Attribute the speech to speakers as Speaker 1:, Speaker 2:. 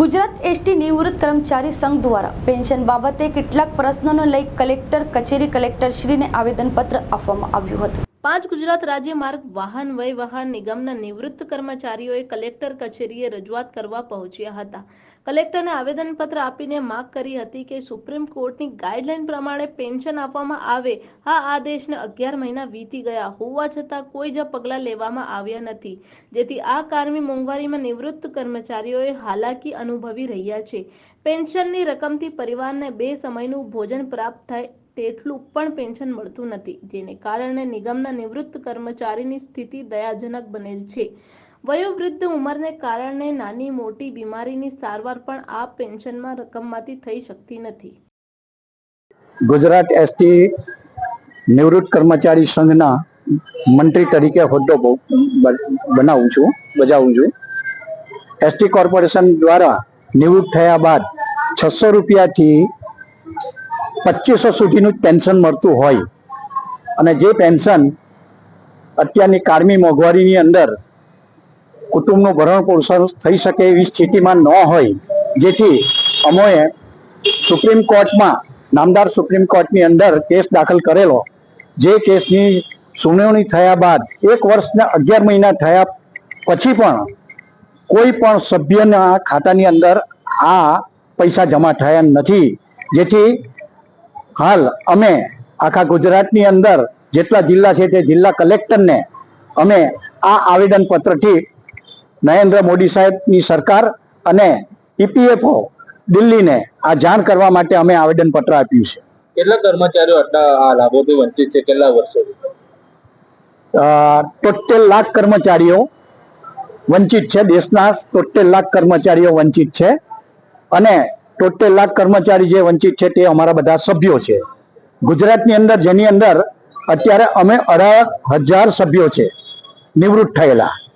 Speaker 1: Gujarat ST નિવૃત્ત કર્મચારી સંઘ દ્વારા પેન્શન બાબતે કેટલાક પ્રશ્નોને લઈ કલેક્ટર, કચેરી કલેક્ટરશ્રીને આવેદનપત્ર આપવામાં આવ્યું હતું. પાંચ ગુજરાત રાજ્ય માર્ગ વાહન વય નિગમના નિવૃત્ત કર્મચારીઓએ કલેક્ટર કચેરીએ રજૂઆત કરવા પહોંચ્યા હતા. કલેક્ટરને આવેદનપત્ર આપીને માંગ કરી હતી કે સુપ્રીમ કોર્ટની ગાઈડલાઈન પ્રમાણે પેન્શન આપવામાં આવે. આ આદેશને અગિયાર મહિના વીતી ગયા હોવા છતાં કોઈ જ પગલાં લેવામાં આવ્યા નથી. જેથી આ કારમી મોંઘવારીમાં નિવૃત્ત કર્મચારીઓએ હાલાકી અનુભવી રહ્યા છે. પેન્શનની રકમથી પરિવારને બે સમયનું ભોજન પ્રાપ્ત થાય તેટલું પણ પેન્શન મળતું નથી, જેને કારણે નિગમના નિવૃત્ત કર્મચારીની સ્થિતિ દયાજનક બનેલ છે. વયોવૃદ્ધ ઉંમરને કારણે નાની મોટી બીમારીની સારવાર પણ આ પેન્શનમાં રકમમાંથી થઈ શકતી નથી.
Speaker 2: ગુજરાત એસટી નિવૃત્ત કર્મચારી સંઘના મંત્રી તરીકે હોદ્દો બનાવું છું, બજાવું છું. એસટી કોર્પોરેશન દ્વારા નિવૃત્ત થયા બાદ છસો રૂપિયાથી પચીસો સુધીનું પેન્શન મળતું હોય. અને જે પેન્શન અત્યારની કારમી મોંઘવારીની અંદર કુટુંબનું ભરણ પોષણ થઈ શકે એવી સ્થિતિમાં ન હોય. જેથી અમોએ સુપ્રીમ કોર્ટમાં, નામદાર સુપ્રીમ કોર્ટની અંદર કેસ દાખલ કરેલો. જે કેસની સુનાવણી થયા બાદ, એક વર્ષના અગિયાર મહિના થયા પછી પણ કોઈ પણ સભ્યના ખાતાની અંદર આ પૈસા જમા થયા નથી. જેથી હાલ અમે આખા ગુજરાતની અંદર જેટલા જિલ્લા છે તે જિલ્લા કલેક્ટરને અમે આ આવેદન પત્રથી નરેન્દ્ર મોદી સાહેબની સરકાર અને ઈપીએફઓ દિલ્હીને આ જાણ કરવા માટે અમે આવેદન પત્ર આપ્યું છે.
Speaker 3: કેટલા કર્મચારીઓ આટલા આ લાભોથી વંચિત છે? કેટલા વર્ષો
Speaker 2: ટોટેલ લાખ કર્મચારીઓ વંચિત છે. દેશના ટોટેલ લાખ કર્મચારીઓ વંચિત છે. અને ટોટેલ લાખ કર્મચારી જે વંચિત છે તે અમારા બધા સભ્યો છે. ગુજરાતની અંદર, જેની અંદર અત્યારે અમે અઢાર હજાર સભ્યો છે, નિવૃત્ત થયેલા.